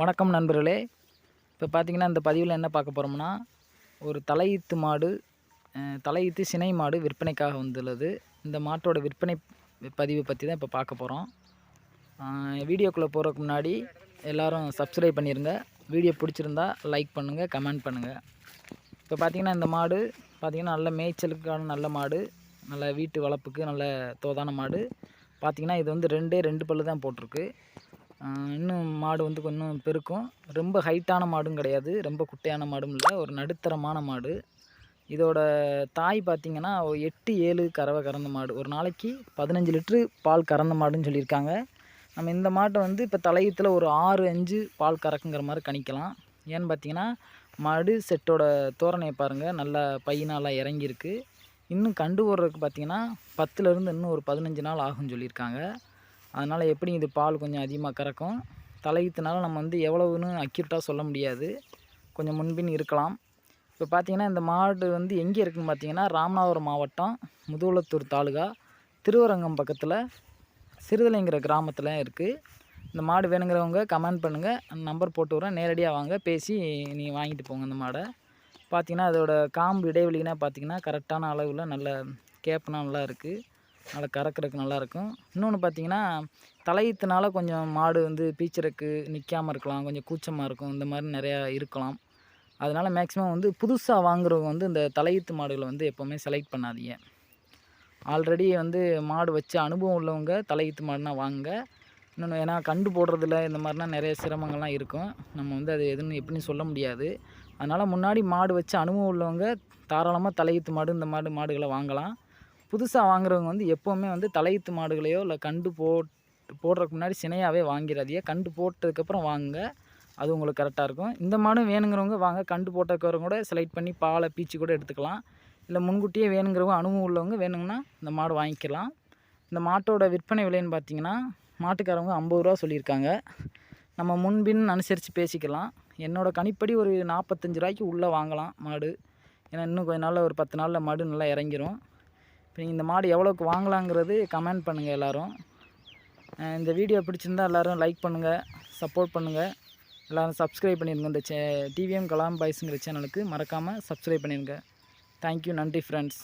வணக்கம் நண்பர்களே. இப்போ பார்த்தீங்கன்னா இந்த பதிவில் என்ன பார்க்க போகிறோம்னா ஒரு தலையீத்து மாடு தலையீத்து சினை மாடு விற்பனைக்காக வந்துள்ளது. இந்த மாட்டோட விற்பனை பதிவு பற்றி தான் இப்போ பார்க்க போகிறோம் வீடியோக்குள்ளே போகிறதுக்கு முன்னாடி எல்லாரும் சப்ஸ்கிரைப் பண்ணிடுங்க வீடியோ பிடிச்சிருந்தா லைக் பண்ணுங்கள் கமெண்ட் பண்ணுங்கள் இப்போ பார்த்தீங்கன்னா இந்த மாடு பார்த்தீங்கன்னா நல்ல மேய்ச்சலுக்கான நல்ல மாடு நல்ல வீட்டு வளர்ப்புக்கு நல்ல தோதான மாடு. பார்த்தீங்கன்னா இது வந்து ரெண்டே ரெண்டு பல்லு தான் போட்டிருக்கு. இன்னும் மாடு வந்து கொஞ்சம் பெருக்கும். ரொம்ப ஹைட்டான மாடும் கிடையாது. ரொம்ப குட்டையான மாடும் இல்லை. ஒரு நடுத்தரமான மாடு. இதோட தாய் பார்த்தீங்கன்னா எட்டு ஏழு கறவை கறந்த மாடு. ஒரு நாளைக்கு பதினஞ்சு லிட்ரு பால் கறந்த மாடுன்னு சொல்லியிருக்காங்க. நம்ம இந்த மாட்டை வந்து இப்போ தலையத்தில் ஒரு ஆறு அஞ்சு பால் கறக்குங்கிற மாதிரி கணிக்கலாம். ஏன்னு பார்த்தீங்கன்னா மாடு செட்டோட தோரணையை பாருங்கள் நல்லா பையனாலாம் இறங்கியிருக்கு. இன்னும் கண்டு போடுறதுக்கு பார்த்தீங்கன்னா பத்துலேருந்து இன்னும் ஒரு பதினஞ்சு நாள் ஆகும்னு சொல்லியிருக்காங்க. அதனால் எப்படி இது பால் கொஞ்சம் அதிகமாக கறக்கும்? தலையீத்துனால நம்ம வந்து எவ்வளவுன்னு அக்யூரட்டாக சொல்ல முடியாது. கொஞ்சம் முன்பின் இருக்கலாம். இப்போ பார்த்தீங்கன்னா இந்த மாடு வந்து எங்கே இருக்குதுன்னு பார்த்தீங்கன்னா ராமநாதபுரம் மாவட்டம் முதுகுளத்தூர் தாலுகா திருவரங்கம் பக்கத்தில் சிறுதலைங்கிற கிராமத்தில் இருக்குது இந்த மாடு வேணுங்கிறவங்க கமெண்ட் பண்ணுங்கள் நம்பர் போட்டு வரேன் நேரடியாக வாங்க. பேசி நீ வாங்கிட்டு போங்க இந்த மாடை. பார்த்தீங்கன்னா அதோடய காம்பு இடைவெளினா பார்த்தீங்கன்னா கரெக்டான அளவில் நல்ல கேப்னா நல்லா இருக்குது நல்லா கறக்கிறதுக்கு நல்லாயிருக்கும். இன்னொன்று பார்த்தீங்கன்னா தலையீத்துனால கொஞ்சம் மாடு வந்து பீச்சருக்கு நிற்காமல் இருக்கலாம். கொஞ்சம் கூச்சமாக இருக்கும். இந்த மாதிரி நிறையா இருக்கலாம். அதனால் மேக்ஸிமம் வந்து புதுசாக வாங்குறவங்க வந்து இந்த தலையீத்து மாடுகளை வந்து எப்போவுமே செலக்ட் பண்ணாதீங்க. ஆல்ரெடி வந்து மாடு வச்ச அனுபவம் உள்ளவங்க தலையீத்து மாடுனா வாங்க இன்னொன்று ஏன்னா கண்டு போடுறதுல இந்த மாதிரிலாம் நிறைய சிரமங்கள்லாம் இருக்கும். நம்ம வந்து அது எதுன்னு எப்படின்னு சொல்ல முடியாது. அதனால் முன்னாடி மாடு வச்சு அனுபவம் உள்ளவங்க தாராளமாக தலையீத்து மாடு இந்த மாடு மாடுகளை வாங்கலாம். புதுசாக வாங்குறவங்க வந்து எப்போவுமே வந்து தலையீத்து மாடுகளையோ இல்லை கண்டு போட் போடுறதுக்கு முன்னாடி சினையாகவே வாங்கிடாதீங்க கண்டு போட்டதுக்கப்புறம் வாங்குங்க. அது உங்களுக்கு கரெக்டாக இருக்கும். இந்த மாடும் வேணுங்கிறவங்க வாங்க. கண்டு போட்டக்கவங்க கூட செலக்ட் பண்ணி பாலை பீச்சு கூட எடுத்துக்கலாம். இல்லை முன்கூட்டியே வேணுங்கிறவங்க அனுபவம் உள்ளவங்க வேணுங்கன்னா இந்த மாடு வாங்கிக்கலாம். இந்த மாட்டோட விற்பனை விலைன்னு பார்த்தீங்கன்னா மாட்டுக்காரவங்க ஐம்பது ரூபா சொல்லியிருக்காங்க. நம்ம முன்பின் அனுசரித்து பேசிக்கலாம். என்னோட கணிப்படி ஒரு நாற்பத்தஞ்சு ரூபாய்க்கு உள்ளே வாங்கலாம் மாடு. ஏன்னா இன்னும் கொஞ்ச நாளில் ஒரு பத்து நாளில் மாடு நல்லா இறங்கிரும். இப்போ நீங்கள் இந்த மாடு எவ்வளோக்கு வாங்கலாங்கிறது கமெண்ட் பண்ணுங்கள் எல்லோரும். இந்த வீடியோ பிடிச்சிருந்தா எல்லோரும் லைக் பண்ணுங்கள் சப்போர்ட் பண்ணுங்கள் எல்லோரும் சப்ஸ்கிரைப் பண்ணிடுங்க இந்த சே டிவிஎம் கலாம் பாய்ஸுங்கிற சேனலுக்கு மறக்காமல் சப்ஸ்கிரைப் பண்ணிடுங்க தேங்க்யூ நன்றி ஃப்ரெண்ட்ஸ்